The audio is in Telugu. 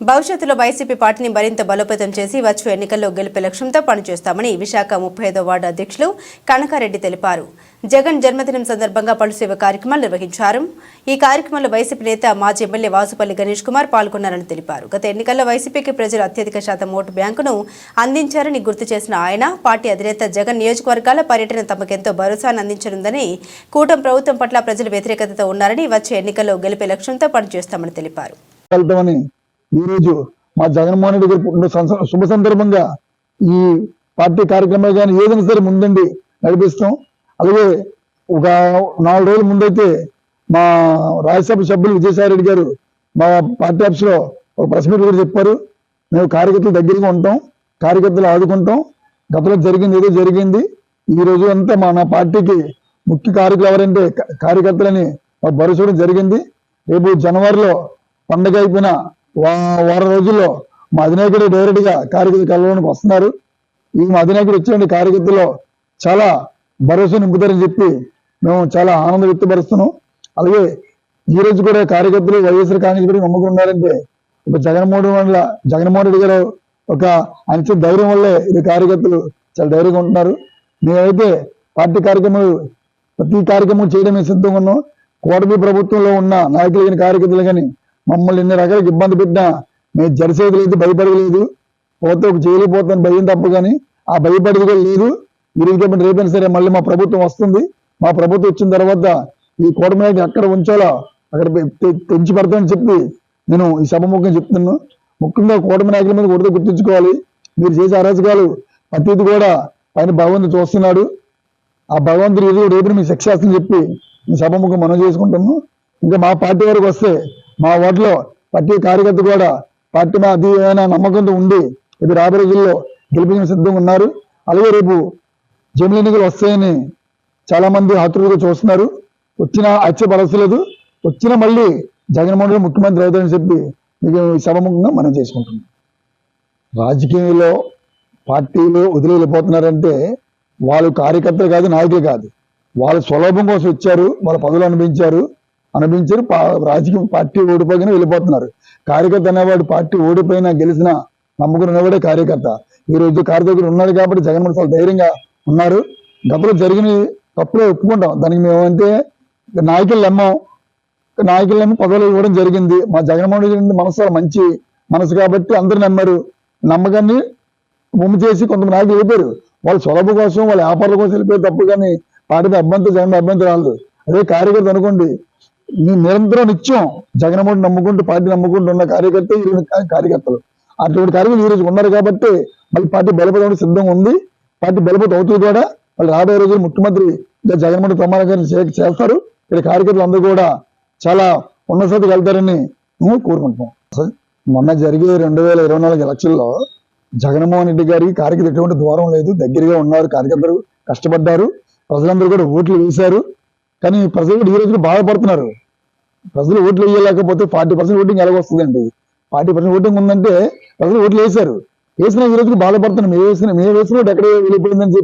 భవిష్యత్తులో వైసీపీ పార్టీని మరింత బలోపేతం చేసి వచ్చే ఎన్నికల్లో గెలుపే లక్ష్యంతో పనిచేస్తామని విశాఖ ముప్పై ఐదో వార్డు అధ్యక్షులు కనకారెడ్డి తెలిపారు. జగన్ జన్మదినం సందర్భంగా పలు సేవ కార్యక్రమాలు నిర్వహించారు. ఈ కార్యక్రమంలో వైసీపీ నేత మాజీ ఎమ్మెల్యే వాసుపల్లి గణేష్ కుమార్ పాల్గొన్నారని తెలిపారు. గత ఎన్నికల్లో వైసీపీకి ప్రజలు అత్యధిక శాతం ఓటు బ్యాంకును అందించారని గుర్తు చేసిన ఆయన పార్టీ అధినేత జగన్ నియోజకవర్గాల పర్యటన తమకెంతో భరోసాను అందించనుందని కూటమి ప్రభుత్వం పట్ల ప్రజలు వ్యతిరేకతతో ఉన్నారని వచ్చే ఎన్నికల్లో గెలిపే లక్ష్యంతో పనిచేస్తామని తెలిపారు. ఈరోజు ఈ రోజు మా జగన్మోహన్ రెడ్డి గారి పుట్టిన శుభ సందర్భంగా ఈ పార్టీ కార్యక్రమాలు కానీ ఏదైనా సరే ముందండి నడిపిస్తాం. అలాగే ఒక నాలుగు రోజుల ముందైతే మా రాజ్యసభ సభ్యులు విజయసాయి రెడ్డి గారు మా పార్టీ ఆఫీస్లో ఒక ప్రెస్ మీట్ కూడా చెప్పారు. మేము కార్యకర్తలు దగ్గరగా ఉంటాం కార్యకర్తలు ఆదుకుంటాం. గతంలో జరిగింది ఏదో జరిగింది. ఈ రోజు అంతా మా నా పార్టీకి ముఖ్య కార్యకులు ఎవరంటే కార్యకర్తలని భరోసా జరిగింది. రేపు జనవరిలో పండగ అయిపోయిన వారం రోజుల్లో మా అధినాయకుడు డైరెక్ట్గా కార్యకర్తలు కలవడానికి వస్తున్నారు. ఈ మా అధినాయకుడు వచ్చేయండి కార్యకర్తలో చాలా భరోసా నింపుతారని చెప్పి మేము చాలా ఆనందం వ్యక్తపరుస్తున్నాం. అలాగే ఈ రోజు కూడా కార్యకర్తలు వైఎస్ఆర్ కాంగ్రెస్ పార్టీ నమ్మకం ఉన్నారంటే ఒక జగన్మోహన్ వల్ల జగన్మోహన్ రెడ్డి గారు ఒక అంచె ధైర్యం వల్లే ఈ కార్యకర్తలు చాలా ధైర్యంగా ఉంటున్నారు. మేమైతే పార్టీ కార్యక్రమాలు ప్రతి కార్యక్రమం చేయడమే సిద్ధంగా ఉన్నాం. కూటమి ప్రభుత్వంలో ఉన్న నాయకులు కానీ కార్యకర్తలు కానీ మమ్మల్ని ఇన్ని రకాలకు ఇబ్బంది పెట్టినా మేము జరిసేది లేదు భయపడలేదు పోతే ఒక చేయలేకపోతాను భయం తప్ప కానీ ఆ భయపడేది కూడా లేదు. ఈ రేపైనా సరే మళ్ళీ మా ప్రభుత్వం వస్తుంది. మా ప్రభుత్వం వచ్చిన తర్వాత ఈ కూటమి ఎక్కడ ఉంచాలో అక్కడ పె- తెంచి పెడతామని చెప్పి నేను ఈ సభ చెప్తున్నాను. ముఖ్యంగా కూటమి నాయకుల మీద కూడా గుర్తుంచుకోవాలి. మీరు చేసే అరాచకాలు ప్రతిది కూడా పైన భగవంతుడు చూస్తున్నాడు. ఆ భగవంతుడు ఏదో రేపు మీకు శిక్ష చేస్తుందని చెప్పి ఈ సభముఖం మనం చేసుకుంటాము ఇంకా మా పార్టీ వరకు వస్తే మా ఓట్లో ప్రతి కార్యకర్త కూడా పార్టీ మా అధికమైన నమ్మకంతో ఉండి ఇది రాబోయే రోజుల్లో గెలిపించిన సిద్ధంగా ఉన్నారు. అలాగే రేపు జమిలి ఎన్నికలు వస్తాయని చాలామంది ఆతృతగా చూస్తున్నారు. అచ్చ అచ్చపరచలేదు వచ్చిన మళ్ళీ జగన్మోహన్ రెడ్డి ముఖ్యమంత్రి అవుతారని చెప్పి మీకు ఈ సభముఖంగా మనం చేసుకుంటున్నాం. రాజకీయంలో పార్టీలు వదిలి వెళ్ళిపోతున్నారంటే వాళ్ళు కార్యకర్తలు కాదు నాయకులు కాదు. వాళ్ళు స్వలోభం కోసం వచ్చారు వాళ్ళ పదవులు అనిపించారు అనిపించారు రాజకీయ పార్టీ ఓడిపోయినా వెళ్ళిపోతున్నారు. కార్యకర్త అనేవాడు పార్టీ ఓడిపోయినా గెలిచిన నమ్మకం ఉన్నవాడే కార్యకర్త. ఈ రోజు కార్యకర్తలు ఉన్నారు కాబట్టి జగన్మోహన్ చాలా ధైర్యంగా ఉన్నారు. గతంలో జరిగిన తప్పులో ఒప్పుకుంటాం. దానికి మేమంటే నాయకులు నమ్మం. నాయకులు నమ్మి పదవులు ఇవ్వడం జరిగింది. మా జగన్మోహన్ రెడ్డి మనసు మంచి మనసు కాబట్టి అందరు నమ్మారు. నమ్మకాన్ని బొమ్మ చేసి కొంతమంది నాయకులు వెళ్ళిపోయారు. వాళ్ళ సొలభ కోసం వాళ్ళ వ్యాపారాల కోసం వెళ్ళిపోయారు తప్పు కానీ పార్టీ అభ్యంతరం జగన్ అభ్యంతరం రాలేదు. అదే కార్యకర్త అనుకోండి నీ నిరంతరం నిత్యం జగన్మోహన్ నమ్ముకుంటూ పార్టీ నమ్ముకుంటూ ఉన్న కార్యకర్త ఈ కార్యకర్తలు. అటువంటి కార్యకర్తలు ఈ రోజు ఉన్నారు కాబట్టి మళ్ళీ పార్టీ బలపడడానికి సిద్ధంగా ఉంది. పార్టీ బలపతి అవుతుంది కూడా. వాళ్ళు రాబోయే రోజులు ముఖ్యమంత్రి జగన్మోహన్ ప్రమాణ గారిని చేస్తారు. ఇక్కడ కార్యకర్తలు అందరూ కూడా చాలా ఉన్నత స్థితికి వెళ్తారని మేము కోరుకుంటున్నాం. మొన్న జరిగే రెండు వేల ఇరవై నాలుగు ఎలక్షన్లో జగన్మోహన్ రెడ్డి గారికి కార్యకర్త ఎటువంటి దూరం లేదు. దగ్గరగా ఉన్నారు. కార్యకర్తలు కష్టపడ్డారు. ప్రజలందరూ కూడా ఓట్లు వేశారు. కానీ ప్రజలు కూడా ఈ రోజు బాధపడుతున్నారు. ప్రజలు ఓట్లు వేయలేకపోతే ఫార్టీ పర్సెంట్ ఓటింగ్ ఎలాగ వస్తుందండి. ఫార్టీ పర్సెంట్ ఓటింగ్ ఉందంటే ప్రజలు ఓట్లు వేశారు. వేసిన ఈ రోజు బాధపడుతున్నారు. మేము వేసిన మేము వేసిన ఎక్కడ వెళ్ళిపోయిందని చెప్పి